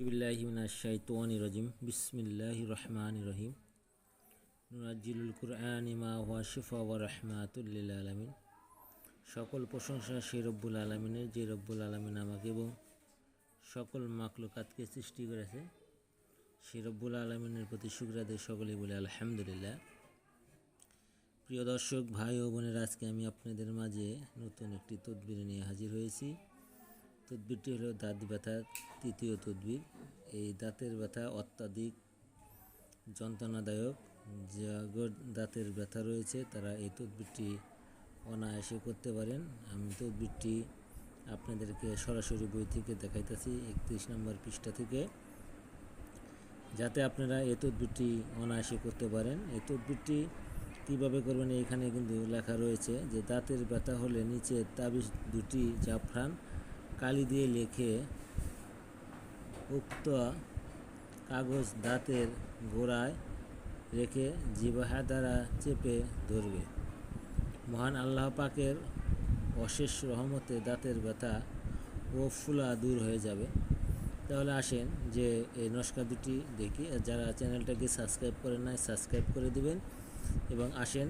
শাইতানি রাজিম বিসমিল্লাহ রহমান রহিম নুরাজ্জিলুল কুরআন মা হুয়া শিফা ওয়া রাহমাতুল্লিল আলামিন সকল প্রশংসা সেই রব্বুল আলমিনের, যে রব্বুল আলমিন আমাকে এবং সকল মাকলুকাতকে সৃষ্টি করেছে। সেই রব্বুল আলমিনের প্রতি শুক্রাদের সকলেই বলে, আলহামদুলিল্লাহ। প্রিয় দর্শক, ভাই ও বোনের, আজকে আমি আপনাদের মাঝে নতুন একটি তদবির নিয়ে হাজির হয়েছি। তদবিরটি হলো দাঁত ব্যথার তৃতীয় তদবির। এই দাঁতের ব্যথা অত্যাধিক যন্ত্রণাদায়ক। যাগর দাঁতের ব্যথা রয়েছে, তারা এই তদবিরটি অনায়াসে করতে পারেন। আমি তদবিরটি আপনাদেরকে সরাসরি বই থেকে দেখাইতেছি, একত্রিশ নম্বর পৃষ্ঠা থেকে। যাতে আপনারা এই তদবিরটি অনায়াসে করতে পারেন। এই তদবিরটি কীভাবে করবেন, এখানে কিন্তু লেখা রয়েছে যে, দাঁতের ব্যথা হলে নিচে তাবিজ দুটি জাফরান কালি দিয়ে লেখে উক্ত কাগজ দাঁতের গোড়ায় রেখে জিবাহা দ্বারা চেপে ধরবে। মহান আল্লাহ পাকের অশেষ রহমতে দাঁতের ব্যথা ও ফুলা দূর হয়ে যাবে। তাহলে আসেন যে এই নস্কা দুটি দেখি। যারা চ্যানেলটাকে সাবস্ক্রাইব করেন নাই, সাবস্ক্রাইব করে দিবেন এবং আসেন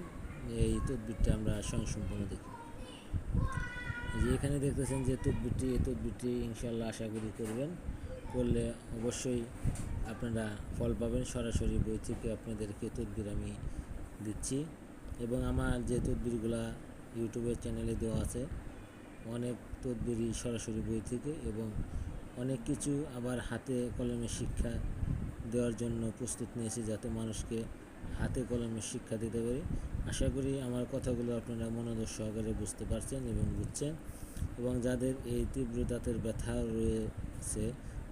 এই তদবিরটা আমরা স্বয়ংসম্পূর্ণ দেখি। যে এখানে দেখতেছেন যে তদবিরটি, এই তদবিরটি ইনশাল্লাহ আশা করি করবেন। করলে অবশ্যই আপনারা ফল পাবেন। সরাসরি বই থেকে আপনাদেরকে তদবির আমি দিচ্ছি। এবং আমার যে তদবিরগুলা ইউটিউবের চ্যানেলে দেওয়া আছে, অনেক তদবিরই সরাসরি বই থেকে এবং অনেক কিছু আবার হাতে কলমে শিক্ষা দেওয়ার জন্য প্রস্তুত নিয়েছি যাতে মানুষকে হাতে কলমে শিক্ষা দিতে পারি। আশা করি আমার কথাগুলো আপনারা মনোযোগ সহকারে বুঝতে পারছেন এবং বুঝছেন এবং যাদের এই তীব্র দাঁতের ব্যথা রয়েছে,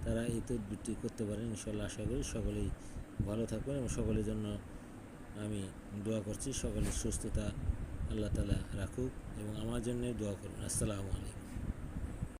তারা এই তদবিরটি করতে পারেন ইনশাল্লাহ আশা করি সকলেই ভালো থাকবেন এবং সকলের জন্য আমি দোয়া করছি। সকলের সুস্থতা আল্লাহ তালা রাখুক এবং আমার জন্য দোয়া করুন। আসসালামু আলাইকুম।